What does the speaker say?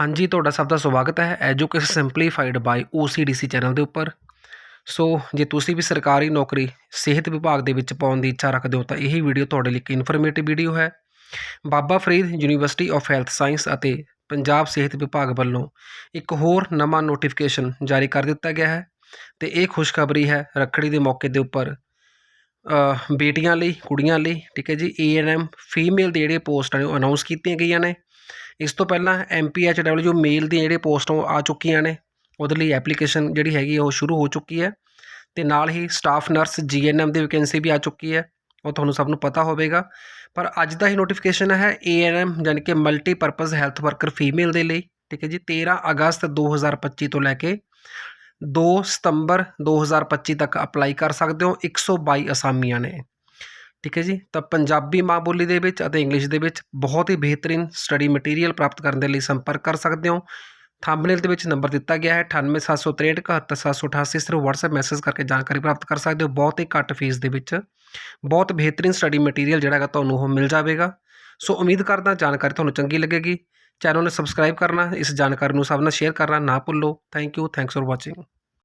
ਹਾਂਜੀ, ਤੁਹਾਡਾ ਸਭ ਦਾ ਸਵਾਗਤ ਹੈ education simplified by OCDC channel ਦੇ ਉੱਪਰ। ਸੋ, ਜੇ ਤੁਸੀਂ ਵੀ ਸਰਕਾਰੀ ਨੌਕਰੀ ਸਿਹਤ ਵਿਭਾਗ ਦੇ ਵਿੱਚ ਪਾਉਣ ਦੀ ਇੱਛਾ ਰੱਖਦੇ ਹੋ, ਤਾਂ ਇਹ ਵੀਡੀਓ ਤੁਹਾਡੇ ਲਈ ਇੱਕ ਇਨਫੋਰਮੇਟਿਵ ਵੀਡੀਓ ਹੈ। Baba Farid university of health science ਅਤੇ ਪੰਜਾਬ ਸਿਹਤ ਵਿਭਾਗ ਵੱਲੋਂ ਇੱਕ ਹੋਰ ਨਵਾਂ ਨੋਟੀਫਿਕੇਸ਼ਨ ਜਾਰੀ ਕਰ ਦਿੱਤਾ ਗਿਆ ਹੈ। ਤੇ ਇਹ ਖੁਸ਼ਖਬਰੀ ਹੈ ਰੱਖੜੀ ਦੇ ਮੌਕੇ ਦੇ ਉੱਪਰ। ਬੇਟੀਆਂ ਲਈ, ਕੁੜੀਆਂ ਲਈ, ਠੀਕ ਹੈ ਜੀ? ਏਐਨਐਮ ਫੀਮੇਲ ਦੇ ਜਿਹੜੇ ਪੋਸਟਾਂ ਨੇ ਉਹ ਅਨਾਉਂਸ ਕੀਤੀਆਂ ਗਈਆਂ ਨੇ। ਇਸ ਤੋਂ ਪਹਿਲਾਂ ਐਮਪੀਐਚਡਬਲਯੂ ਮੇਲ ਦੀਆਂ ਜਿਹੜੇ ਪੋਸਟਾਂ ਉਹ ਆ ਚੁੱਕੀਆਂ ਨੇ। ਉਹਦੇ ਲਈ ਐਪਲੀਕੇਸ਼ਨ ਜਿਹੜੀ ਹੈਗੀ ਹੈ ਉਹ ਸ਼ੁਰੂ ਹੋ ਚੁੱਕੀ ਹੈ। ਤੇ ਨਾਲ ਹੀ ਸਟਾਫ ਨਰਸ ਜੀਐਨਐਮ ਦੀ ਵੈਕੈਂਸੀ ਵੀ ਆ ਚੁੱਕੀ ਹੈ। ਉਹ ਤੁਹਾਨੂੰ ਸਭ ਨੂੰ ਪਤਾ ਹੋਵੇਗਾ। ਪਰ ਅੱਜ ਦਾ ਹੀ ਨੋਟੀਫਿਕੇਸ਼ਨ ਹੈ ਏਐਨਐਮ ਯਾਨੀ ਕਿ ਮਲਟੀਪਰਪਸ ਹੈਲਥ ਵਰਕਰ ਫੀਮੇਲ ਦੇ ਲਈ, ਠੀਕ ਹੈ ਜੀ? 13 ਅਗਸਤ 2025 ਤੋਂ ਲੈ ਕੇ ਦੋ ਸਤੰਬਰ 2025 ਤੱਕ ਅਪਲਾਈ ਕਰ ਸਕਦੇ ਹੋ। 122 ਅਸਾਮੀਆਂ ਨੇ। ਠੀਕ ਹੈ ਜੀ? ਤਾਂ ਪੰਜਾਬੀ ਮਾਂ ਬੋਲੀ ਦੇ ਵਿੱਚ ਅਤੇ ਇੰਗਲਿਸ਼ ਦੇ ਵਿੱਚ ਬਹੁਤ ਹੀ ਬਿਹਤਰੀਨ ਸਟੱਡੀ ਮਟੀਰੀਅਲ ਪ੍ਰਾਪਤ ਕਰਨ ਦੇ ਲਈ ਸੰਪਰਕ ਕਰ ਸਕਦੇ ਹੋ। ਥੰਬਨੇਲ ਦੇ ਵਿੱਚ ਨੰਬਰ ਦਿੱਤਾ ਗਿਆ ਹੈ 9876371788 ਸਿਰਫ WhatsApp ਮੈਸੇਜ ਕਰਕੇ ਜਾਣਕਾਰੀ ਪ੍ਰਾਪਤ ਕਰ ਸਕਦੇ ਹੋ। ਬਹੁਤ ਹੀ ਘੱਟ ਫੀਸ ਦੇ ਵਿੱਚ। ਬਹੁਤ ਬਿਹਤਰੀਨ ਸਟੱਡੀ ਮਟੀਰੀਅਲ ਜਿਹੜਾ ਹੈਗਾ ਤੁਹਾਨੂੰ ਉਹ ਮਿਲ ਜਾਵੇਗਾ। ਸੋ ਉਮੀਦ ਕਰਦਾ ਜਾਣਕਾਰੀ ਤੁਹਾਨੂੰ ਚੰਗੀ ਲੱਗੇਗੀ। ਚੈਨਲ ਨੂੰ ਸਬਸਕ੍ਰਾਈਬ ਕਰਨਾ, ਇਸ ਜਾਣਕਾਰੀ ਨੂੰ ਸਭ ਨਾਲ ਸ਼ੇਅਰ ਕਰਨਾ ਨਾ ਭੁੱਲੋ। Thank you thanks for watching